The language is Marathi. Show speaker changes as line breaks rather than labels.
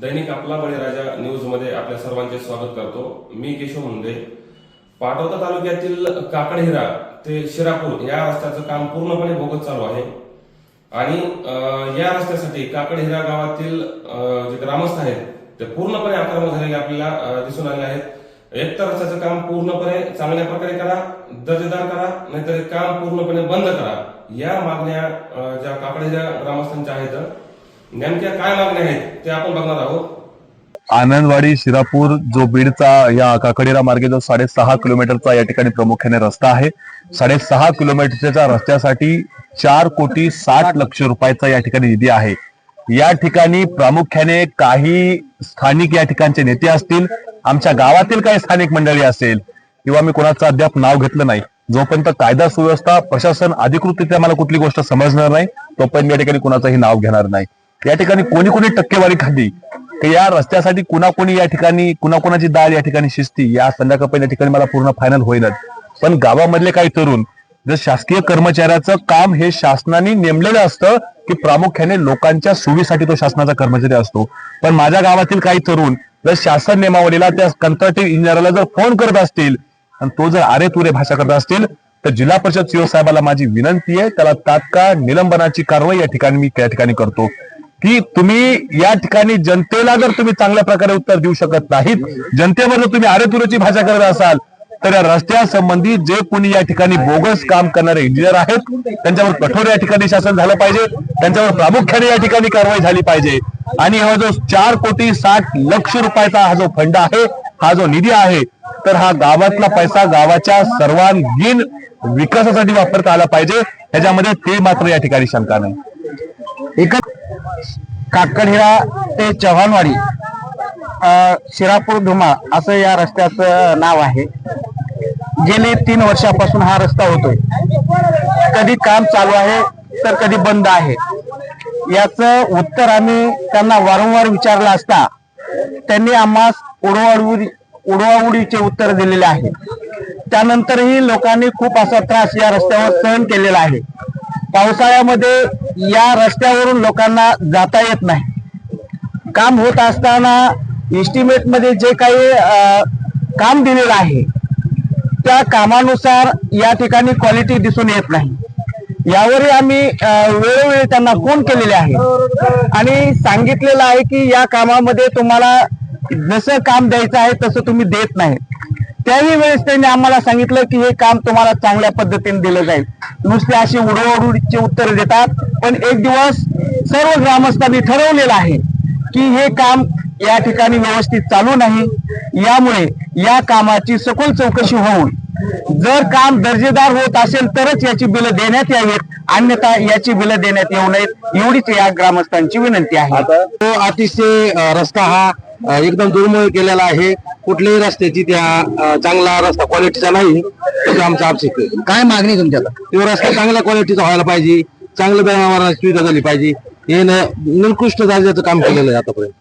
दैनिक आपला बळीराजा न्यूजमध्ये आपल्या सर्वांचे स्वागत करतो. मी केशव मुंडे. पाटोदा तालुक्यातील काकडहिरा ते शिरापूर या रस्त्याचं काम पूर्णपणे भोगत चालू आहे. आणि या रस्त्यासाठी काकडहिरा गावातील जे ग्रामस्थ आहेत ते पूर्णपणे आक्रमक झालेले आपल्याला दिसून आले आहेत. एक तर रस्त्याचं काम पूर्णपणे चांगल्या प्रकारे करा दर्जेदार करा नाहीतर काम पूर्णपणे बंद करा. या मागण्या ज्या काकडहिरा ग्रामस्थांच्या आहेत नेमक्या काय मागण्या आहेत ते आपण बघणार आहोत.
आनंदवाडी शिरापूर जो बीडचा या काकडीरा मार्गे जो साडेसहा किलोमीटरचा या ठिकाणी प्रामुख्याने रस्ता आहे. साडेसहा किलोमीटरच्या रस्त्यासाठी चार कोटी साठ लक्ष रुपयाचा या ठिकाणी निधी आहे. या ठिकाणी प्रामुख्याने काही स्थानिक या ठिकाणचे नेते असतील आमच्या गावातील काही स्थानिक मंडळी असेल किंवा मी कोणाचं अद्याप नाव घेतलं नाही जोपर्यंत कायदा सुव्यवस्था प्रशासन अधिकृतरित्या मला कुठली गोष्ट समजणार नाही तोपर्यंत या ठिकाणी कुणाचंही नाव घेणार नाही. या ठिकाणी कोणी कोणी टक्केवारी खाल्ली. तर या रस्त्यासाठी कुणाकोणी या ठिकाणी कुणाकोणाची दाल या ठिकाणी शिजती या संध्याकाळपर्यंत या ठिकाणी मला पूर्ण फायनल होईनच पण गावामधले काही तरुण जर शासकीय कर्मचाऱ्याचं काम हे शासनाने नेमलेलं असतं की प्रामुख्याने लोकांच्या सोयीसाठी तो शासनाचा कर्मचारी असतो. पण माझ्या गावातील काही तरुण जर शासन नियमावलीला त्या कंत्राटी इंजिनियरला जर फोन करत असतील आणि तो जर अरे तुरे भाषा करत असतील तर जिल्हा परिषद सीओ साहेबाला माझी विनंती आहे त्याला तात्काळ निलंबनाची कारवाई या ठिकाणी मी त्या ठिकाणी करतो. की तुम्ही या ठिकाणी जनतेला जर तुम्ही चांगल्या प्रकारे उत्तर देऊ शकत नाहीत जनतेवर जर तुम्ही अरेतुरेची भाषा करत असाल तर या रस्त्यासंबंधी जे कोणी या ठिकाणी बोगस काम करणारे इंजिनियर आहेत त्यांच्यावर कठोर या ठिकाणी शासन झालं पाहिजे त्यांच्यावर प्रामुख्याने या ठिकाणी कारवाई झाली पाहिजे. आणि हा जो चार कोटी साठ लक्ष रुपयाचा हा जो फंड आहे हा जो निधी आहे तर हा गावातला पैसा गावाच्या सर्वांगीण विकासासाठी वापरता आला पाहिजे. ह्याच्यामध्ये ते मात्र या ठिकाणी शंका नाही.
एकच काकडहिरा ते चव्हाणवाडी शिरापूर धुमा असं या रस्त्याचं नाव आहे. गेले तीन वर्षापासून हा रस्ता होतोय. कधी काम चालू आहे तर कधी बंद आहे. याचं उत्तर आम्ही त्यांना वारंवार विचारलं असता त्यांनी आम्हास उडवाउडी उडवाउडीचे उत्तर दिलेले आहे. त्यानंतरही लोकांनी खूप असा त्रास या रस्त्यावर सहन केलेला आहे. पावसाळ्यामध्ये या रस्त्यावरून लोकांना जाता येत नाही. काम होत असताना एस्टिमेटमध्ये जे काही काम दिलेलं आहे त्या कामानुसार या ठिकाणी क्वालिटी दिसून येत नाही. यावरही आम्ही वेळोवेळी त्यांना फोन केलेले आहे आणि सांगितलेलं आहे की या कामामध्ये तुम्हाला जसं काम द्यायचं आहे तसं तुम्ही देत नाही त्याही वेळेस त्यांनी आम्हाला सांगितलं की हे काम तुम्हाला चांगल्या पद्धतीने दिलं जाईल. नुसते अशी उडवडूडीची उत्तर देतात. पण एक दिवस सर्व ग्रामस्थांनी ठरवलेलं आहे की हे काम या ठिकाणी व्यवस्थित चालू नाही. यामुळे या कामाची सखोल चौकशी होऊन जर काम दर्जेदार होत असेल तरच याची बिलं देण्यात यावीत. अन्यथा याची बिलं देण्यात येऊ नयेत. एवढीच या ग्रामस्थांची विनंती आहे.
तो अतिशय रस्ता हा एकदम दुर्मिळ केलेला आहे. कुठल्याही रस्त्याची त्या चांगला रस्ता क्वालिटीचा नाही. आमचा आहे.
काय मागणी तुमच्या
तो रस्ता चांगल्या क्वालिटीचा व्हायला पाहिजे. चांगलं व्यवहाराची सुविधा झाली पाहिजे. हे न- निकृष्ट दर्जाचं काम केलेलं आहे आतापर्यंत.